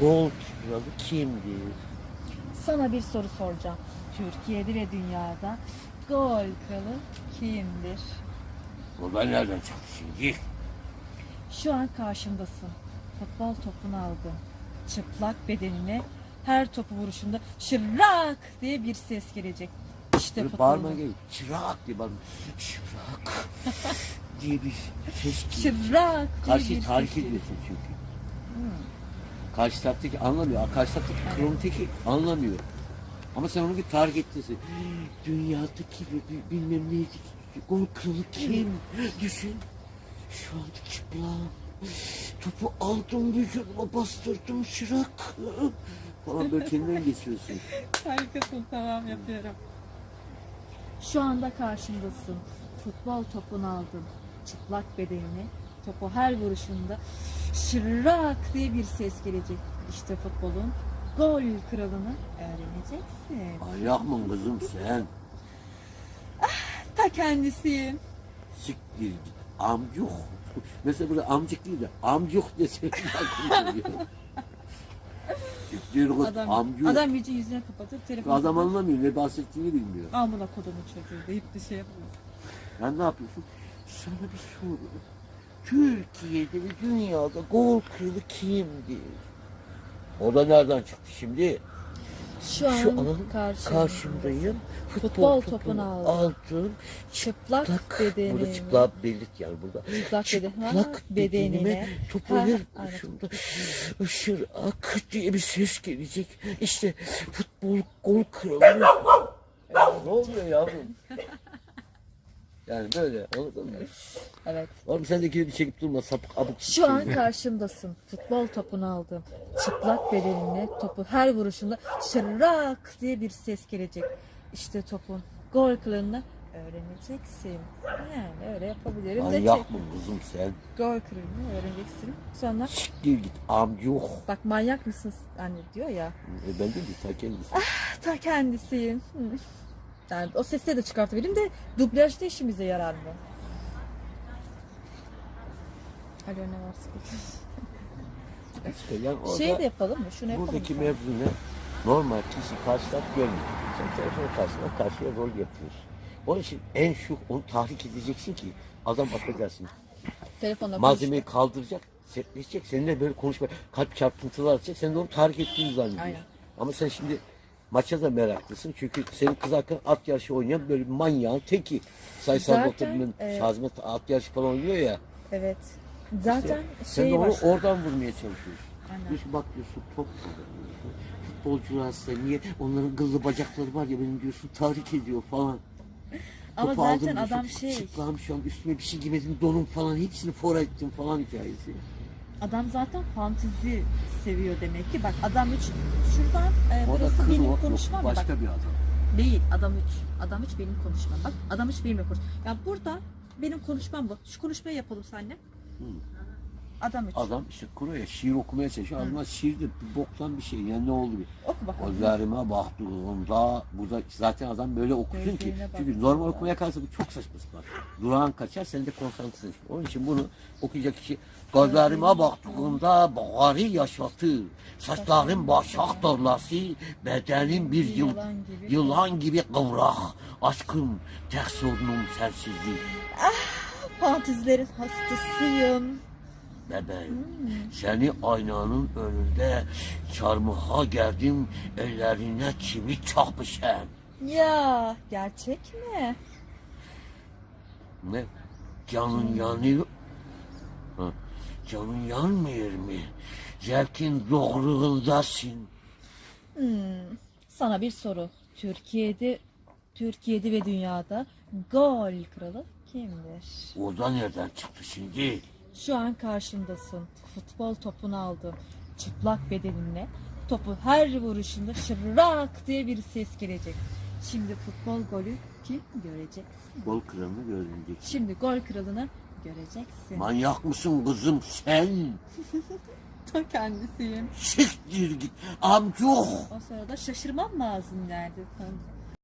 gol kralı kimdir? Sana bir soru soracağım. Türkiye'de ve dünyada gol kralı kimdir? Da nereden çıktı şimdi? Şu an karşımdasın. Futbol topunu aldın. Çıplak bedenine her topu vuruşunda şırrak diye bir ses gelecek. İşte Böyle bağırma futbolun. Çırak diye bağırma. Çırak diye bir ses geliyor. Şırrak diye bir Karşı ses gelecek. ediyorsun çünkü. Hmm. Karşı taraftaki anlamıyor. Karşı taraftaki krononteki anlamıyor. Ama sen onu bir tahrik ettin. Dünyadaki ve bi- bilmem neydi. Gol kralı kim? Düşün. Şu anda çıplağım. Topu aldım vücuduma bastırdım şırak. Falan böyle kendinden geçiyorsun. Harikasın tamam yapıyorum. Şu anda karşımdasın. Futbol topunu aldın. Çıplak bedenini. Topu her vuruşunda şırrak diye bir ses gelecek. İşte futbolun gol kralını öğreneceksin. Ayak mı kızım sen? Ta kendisiyim. Siktir git. Amcuk. Mesela burada amcık değil de amcuk geliyor. Siktir git Adam, amcuk. adam yüzü yüzüne kapatıp telefonu Adam anlamıyor ne bahsettiğini bilmiyor. Amına kodumun çocuğu deyip bir şey yapıyor. Sen ne yapıyorsun? Sana bir soru. Türkiye'de ve dünyada gol kralı kimdir? O da nereden çıktı şimdi? Şu an Şu an karşımda. karşımdayım. Futbol, Futbol topunu topunu aldım. aldım. Çıplak Tak. bedeni. Burada çıplak belit yani burada. Çıplak Çıplak bedenine. bedenime topu şurada ışır ak diye bir ses gelecek. İşte futbol gol kralı. ne oluyor yavrum? Yani böyle anladın mı? Evet. Oğlum sen de bir çekip durma sapık abuk. Şu an karşımdasın. Futbol topunu aldım. Çıplak bedenine topu her vuruşunda şırrak diye bir ses gelecek. İşte topun gol kralını öğreneceksin. Yani öyle yapabilirim de Manyak çek. mı kızım sen? Gol kralını öğreneceksin. Sonra Siktir git amcuk. bak manyak mısın anne diyor ya. E ben de bir ta kendisi. Ta kendisiyim. Hı. Yani o sesleri de çıkartabilirim de dublajda işimize yarar mı? Alo ne var? İşte yani orada Şey de yapalım mı? Şunu yapalım buradaki mı? mevzu ne? Normal kişi karşı taraf görmüyor. Sen telefon karşısında karşıya rol yapıyorsun. Onun için en şu onu tahrik edeceksin ki adam affedersin. Telefonla Malzemeyi kaldıracak, sertleşecek. Seninle böyle konuşma, kalp çarpıntılar atacak. Sen de onu tahrik ettiğini zannediyorsun. Aynen. Ama sen şimdi maça da meraklısın. Çünkü senin kız hakkında at yarışı oynayan böyle bir manyağın teki. Sayısal Zaten, doktorunun e, Şazmet at yarışı falan oynuyor ya. Evet. Zaten Sen şey de onu var. oradan vurmaya çalışıyorsun. Aynen. Diyorsun bak diyorsun top. Futbolcular hasta niye? Onların kıllı bacakları var ya benim diyorsun tahrik ediyor falan. Ama Topu aldım zaten diyorsun, adam şey, Çıplağım şu an üstüme bir şey giymedim donum falan hepsini fora ettim falan hikayesi. Adam zaten fantezi seviyor demek ki. Bak adam üç, şuradan e, O da burası kız benim o, konuşmam. başka Bak, bir adam. değil adam üç. Adam üç benim konuşmam. Bak adam üç benimle konuş. Ya burada benim konuşmam bu. Şu konuşmayı yapalım seninle. Adam üç. Adam işte kuruyor şiir okumaya çalışıyor. Ama şiir de bir boktan bir şey. Yani ne oldu bir? Oku bakalım. Gözlerime baktığımda burada zaten adam böyle okusun ki çünkü normal okumaya kalsa bu çok saçma sapan. Durağan kaçar sen de konsantrasın. Onun için bunu okuyacak kişi gözlerime baktığımda bari yaşatır. Saçların başak tarlası, bedenin bir yıl, Yılan gibi. kıvrak. Aşkım tek sorunum sensizlik. Fantezilerin hastasıyım. Bebeğim seni aynanın önünde çarmıha geldim ellerine çivi çakmışım. Ya gerçek mi? Ne? Canın yanıyor. Ha, Canın yanmıyor mu? Zevkin doğruluğundasın. Hmm, sana bir soru. Türkiye'de Türkiye'de ve dünyada gol kralı kimdir? O da nereden çıktı şimdi? Şu an karşımdasın. Futbol topunu aldım. Çıplak bedeninle. Topu her vuruşunda şırrak diye bir ses gelecek. Şimdi futbol golü kim göreceksin? Gol kralını göreceksin. Şimdi gol kralını göreceksin. Manyak mısın kızım sen? Ta kendisiyim. Siktir git amcuk. O sırada şaşırmam lazım nerede?